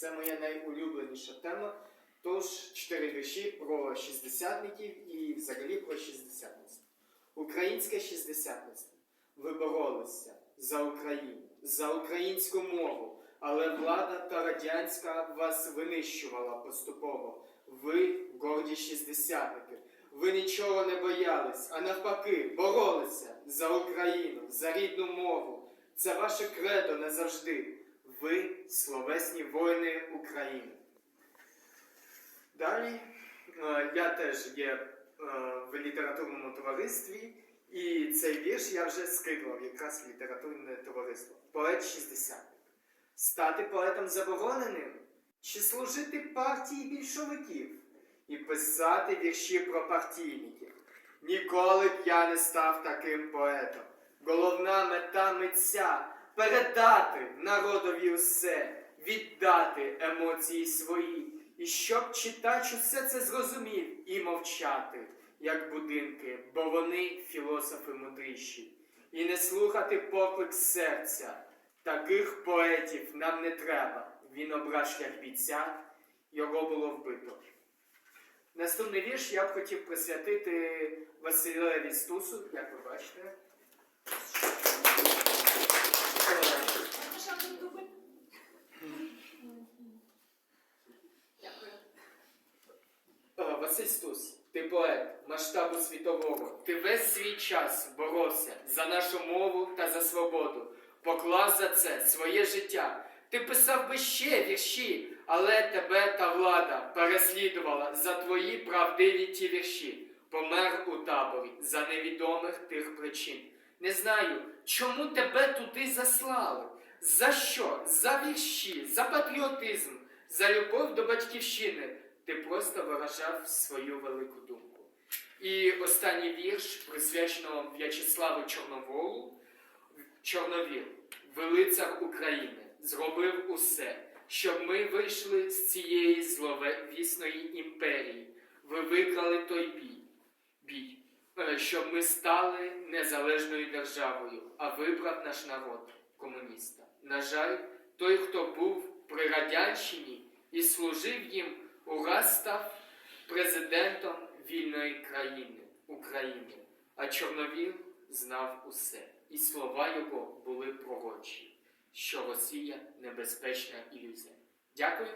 Це моя найулюбленіша тема. Тож чотири вірші про шістдесятників і взагалі про шістдесятництво. Українське шістдесятництво. Ви боролися за Україну, за українську мову, але влада та радянська вас винищувала поступово. Ви горді шістдесятники. Ви нічого не боялись, а навпаки, боролися за Україну, за рідну мову. Це ваше кредо назавжди. Ви словесні воїни України. Далі е, я теж є е, в літературному товаристві, і цей вірш я вже скидував якраз в літературне товариство. Поет 60. Стати поетом забороненим чи служити партії більшовиків і писати вірші про партійників. Ніколи б я не став таким поетом. Головна мета митця передати народові усе, віддати емоції свої, і щоб читач усе це зрозумів і мовчати, як будинки, бо вони філософи мудріші, і не слухати поклик серця. Таких поетів нам не треба. Він обрав шлях бійця, його було вбито. Наступний вірш я б хотів присвятити Василеві Стусу, як ви бачите. Стус, ти поет масштабу світового. Ти весь свій час боровся за нашу мову та за свободу. Поклав за це своє життя. Ти писав би ще вірші, але тебе та влада переслідувала за твої правдиві ті вірші. Помер у таборі за невідомих тих причин. Не знаю, чому тебе туди заслали. За що? За вірші, за патріотизм, за любов до батьківщини. Ти просто виражав свою велику думку. І останній вірш присвячено В'ячеславу Чорноволу. Чорновіл, велицар України, зробив усе, щоб ми вийшли з цієї зловісної імперії. Ви викрали той бій, бій, е, щоб ми стали незалежною державою, а вибрав наш народ комуніста. На жаль, той, хто був при радянщині і служив їм, ураз став президентом вільної країни України. А Чорновіл знав усе, і слова його були пророчі, що Росія небезпечна ілюзія. Дякую.